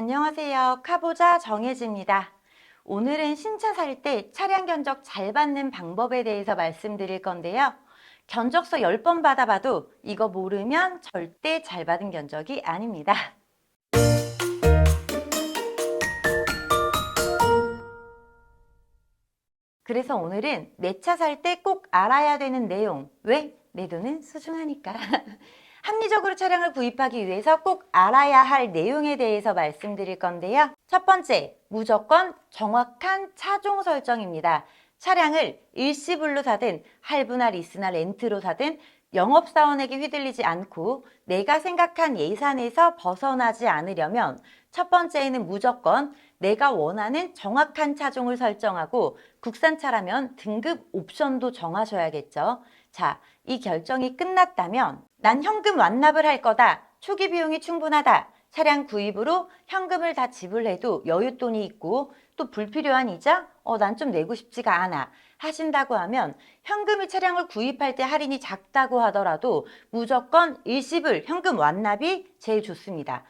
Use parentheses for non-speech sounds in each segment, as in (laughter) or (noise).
안녕하세요. 카보자 정혜지입니다. 오늘은 신차 살 때 차량 견적 잘 받는 방법에 대해서 말씀드릴 건데요. 견적서 10번 받아봐도 이거 모르면 절대 잘 받은 견적이 아닙니다. 그래서 오늘은 내 차 살 때 꼭 알아야 되는 내용. 왜? 내 돈은 소중하니까. (laughs) 합리적으로 차량을 구입하기 위해서 꼭 알아야 할 내용에 대해서 말씀드릴 건데요. 첫 번째, 무조건 정확한 차종 설정입니다. 차량을 일시불로 사든 할부나 리스나 렌트로 사든 영업사원에게 휘둘리지 않고 내가 생각한 예산에서 벗어나지 않으려면 첫 번째에는 무조건 내가 원하는 정확한 차종을 설정하고 국산차라면 등급 옵션도 정하셔야겠죠. 자, 이 결정이 끝났다면 난 현금 완납을 할 거다. 초기 비용이 충분하다. 차량 구입으로 현금을 다 지불해도 여윳돈이 있고 또 불필요한 이자? 어, 난 좀 내고 싶지가 않아. 하신다고 하면 현금이 차량을 구입할 때 할인이 작다고 하더라도 무조건 일시불 현금 완납이 제일 좋습니다.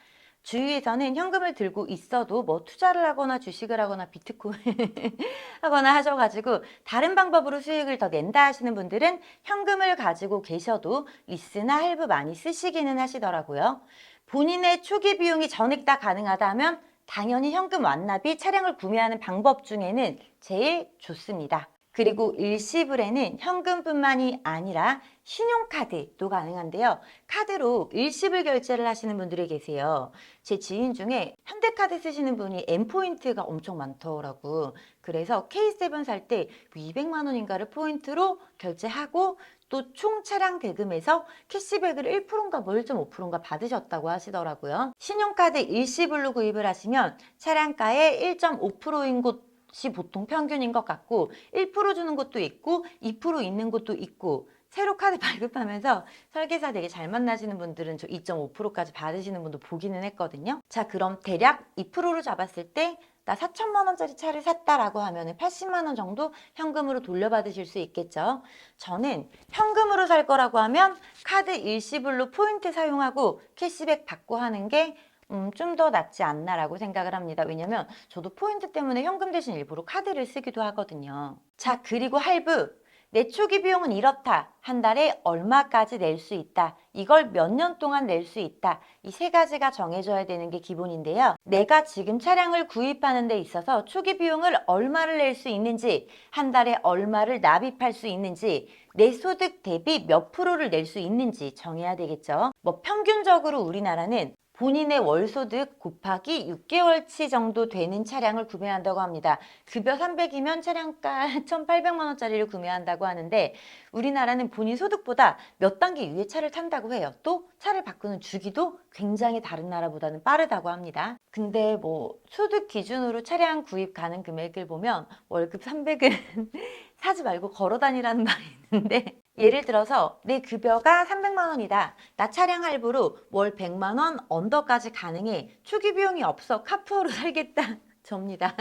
주위에서는 현금을 들고 있어도 뭐 투자를 하거나 주식을 하거나 비트코인 (laughs) 하거나 하셔가지고 다른 방법으로 수익을 더 낸다 하시는 분들은 현금을 가지고 계셔도 리스나 할부 많이 쓰시기는 하시더라고요. 본인의 초기 비용이 전액 다 가능하다면 당연히 현금 완납이 차량을 구매하는 방법 중에는 제일 좋습니다. 그리고 일시불에는 현금뿐만이 아니라 신용카드도 가능한데요. 카드로 일시불 결제를 하시는 분들이 계세요. 제 지인 중에 현대카드 쓰시는 분이 M포인트가 엄청 많더라고. 그래서 K7 살 때 200만 원인가를 포인트로 결제하고 또 총 차량 대금에서 캐시백을 1%인가 뭐 1.5%인가 받으셨다고 하시더라고요. 신용카드 일시불로 구입을 하시면 차량가의 1.5%인 곳 이 보통 평균인 것 같고 1% 주는 곳도 있고 2% 있는 곳도 있고 새로 카드 (laughs) 발급하면서 설계사 되게 잘 만나시는 분들은 저 2.5%까지 받으시는 분도 보기는 했거든요. 자 그럼 대략 2%로 잡았을 때나 4천만 원짜리 차를 샀다라고 하면 80만 원 정도 현금으로 돌려받으실 수 있겠죠. 저는 현금으로 살 거라고 하면 카드 일시불로 포인트 사용하고 캐시백 받고 하는 게 음, 좀 더 낫지 않나라고 생각을 합니다. 왜냐면 저도 포인트 때문에 현금 대신 일부러 카드를 쓰기도 하거든요. 자, 그리고 할부. 내 초기 비용은 이렇다. 한 달에 얼마까지 낼 수 있다. 이걸 몇 년 동안 낼 수 있다. 이 세 가지가 정해져야 되는 게 기본인데요. 내가 지금 차량을 구입하는 데 있어서 초기 비용을 얼마를 낼 수 있는지, 한 달에 얼마를 납입할 수 있는지, 내 소득 대비 몇 프로를 낼 수 있는지 정해야 되겠죠. 뭐 평균적으로 우리나라는 본인의 월소득 곱하기 6개월치 정도 되는 차량을 구매한다고 합니다. 급여 300이면 차량가 (laughs) 1,800만 원짜리를 구매한다고 하는데 우리나라는 본인 소득보다 몇 단계 위에 차를 탄다고 해요. 또 차를 바꾸는 주기도 굉장히 다른 나라보다는 빠르다고 합니다. 근데 뭐 소득 기준으로 차량 구입 가능 금액을 보면 월급 300은 (laughs) 사지 말고 걸어 다니라는 말이 있는데 예를 들어서 내 급여가 300만 원이다. 나 차량 할부로 월 100만 원 언더까지 가능해. 초기 비용이 없어. 카푸어로 (laughs) 살겠다. 접니다.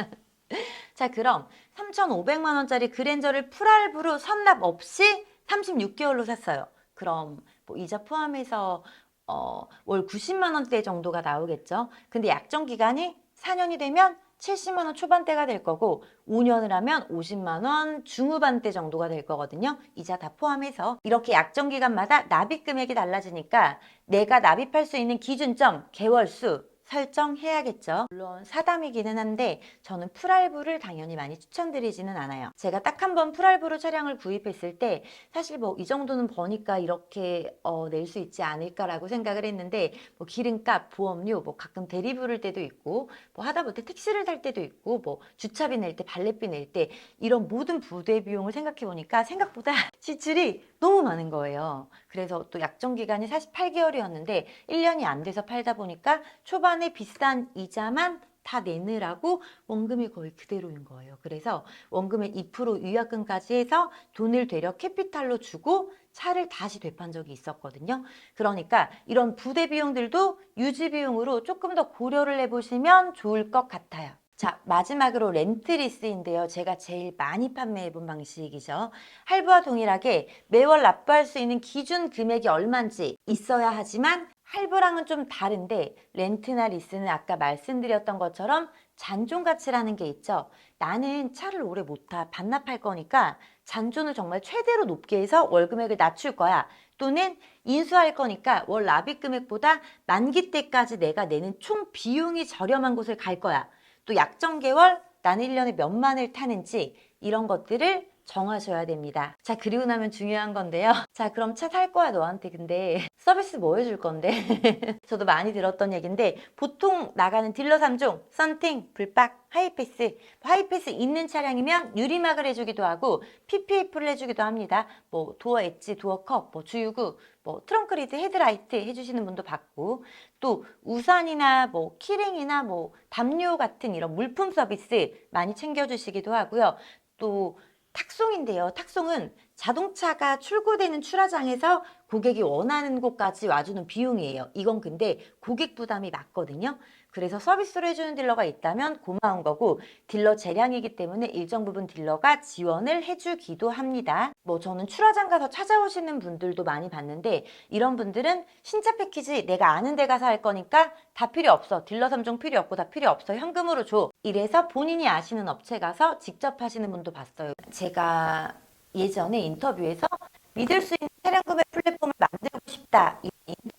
(laughs) 자, 그럼 3,500만 원짜리 그랜저를 풀할부로 선납 없이 36개월로 샀어요. 그럼 뭐 이자 포함해서 어, 월 90만 원대 정도가 나오겠죠. 근데 약정 기간이 4년이 되면 70만 원 초반대가 될 거고 5년을 하면 50만 원 중후반대 정도가 될 거거든요. 이자 다 포함해서 이렇게 약정 기간마다 납입 금액이 달라지니까 내가 납입할 수 있는 기준점 개월 수 설정해야겠죠. 물론 사담이기는 한데 저는 풀할부를 당연히 많이 추천드리지는 않아요. 제가 딱 한 번 풀할부로 차량을 구입했을 때 사실 뭐 이 정도는 버니까 이렇게 어, 낼 수 있지 않을까라고 생각을 했는데 뭐 기름값, 보험료, 뭐 가끔 대리 부를 때도 있고 뭐 하다못해 택시를 탈 때도 있고 뭐 주차비 낼 때, 발렛비 낼 때 이런 모든 부대 비용을 생각해 보니까 생각보다 (laughs) 지출이 너무 많은 거예요. 그래서 또 약정 기간이 48개월이었는데 1년이 안 돼서 팔다 보니까 초반 에 비싼 이자만 다 내느라고 원금이 거의 그대로인 거예요. 그래서 원금의 2% 위약금까지 해서 돈을 되려 캐피탈로 주고 차를 다시 되판 적이 있었거든요. 그러니까 이런 부대 비용들도 유지 비용으로 조금 더 고려를 해보시면 좋을 것 같아요. 자, 마지막으로 렌트리스인데요. 제가 제일 많이 판매해 본 방식이죠. 할부와 동일하게 매월 납부할 수 있는 기준 금액이 얼마인지 있어야 하지만 할부랑은 좀 다른데 렌트나 리스는 아까 말씀드렸던 것처럼 잔존 가치라는 게 있죠. 나는 차를 오래 못 타, 반납할 거니까 잔존을 정말 최대로 높게 해서 월 금액을 낮출 거야. 또는 인수할 거니까 월 납입 금액보다 만기 때까지 내가 내는 총 비용이 저렴한 곳을 갈 거야. 또 약정 개월 나는 1년에 몇 만을 타는지 이런 것들을 정하셔야 됩니다. 자, 그리고 나면 중요한 건데요. (laughs) 자, 그럼 차살 거야, 너한테. 근데 (laughs) 서비스 뭐 해줄 건데? (laughs) 저도 많이 들었던 얘기인데 보통 나가는 딜러 3종, 썬팅, 불박, 하이패스. 하이패스 있는 차량이면 유리막을 해주기도 하고 PPF를 해주기도 합니다. 뭐 도어 엣지, 도어 컵, 뭐 주유구, 뭐 트렁크 리드, 헤드라이트 해주시는 분도 봤고 또 우산이나 뭐 키링이나 뭐 담요 같은 이런 물품 서비스 많이 챙겨주시기도 하고요. 또 탁송인데요. 탁송은 자동차가 출고되는 출하장에서 고객이 원하는 곳까지 와주는 비용이에요. 이건 근데 고객 부담이 맞거든요. 그래서 서비스로 해주는 딜러가 있다면 고마운 거고 딜러 재량이기 때문에 일정 부분 딜러가 지원을 해주기도 합니다. 뭐 저는 출하장 가서 찾아오시는 분들도 많이 봤는데 이런 분들은 신차 패키지 내가 아는 데 가서 할 거니까 다 필요 없어. 딜러 3종 필요 없고 다 필요 없어. 현금으로 줘. 이래서 본인이 아시는 업체 가서 직접 하시는 분도 봤어요. 제가 예전에 인터뷰에서 믿을 수 있는 차량 구매 플랫폼을 만들고 싶다.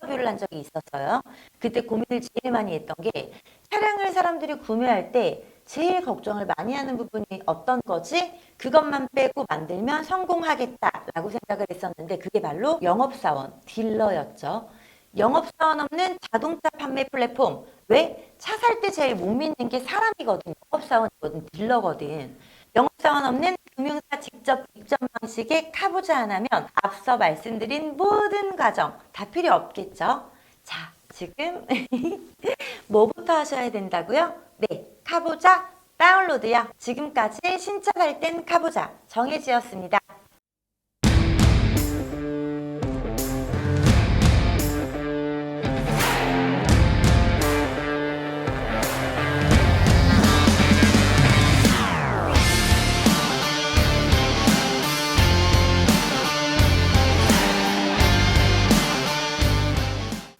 이 인터뷰를 한 적이 있었어요. 그때 고민을 제일 많이 했던 게 차량을 사람들이 구매할 때 제일 걱정을 많이 하는 부분이 어떤 거지? 그것만 빼고 만들면 성공하겠다라고 생각을 했었는데 그게 바로 영업사원, 딜러였죠. 영업사원 없는 자동차 판매 플랫폼. 왜? 차 살 때 제일 못 믿는 게 사람이거든. 영업사원이거든. 딜러거든. 영업사원 없는 금융사 직접 입점 방식의 카보자 하나면 앞서 말씀드린 모든 과정 다 필요 없겠죠? 자, 지금 (laughs) 뭐부터 하셔야 된다고요? 네, 카보자 다운로드요. 지금까지 살땐 카보자 정해지었습니다.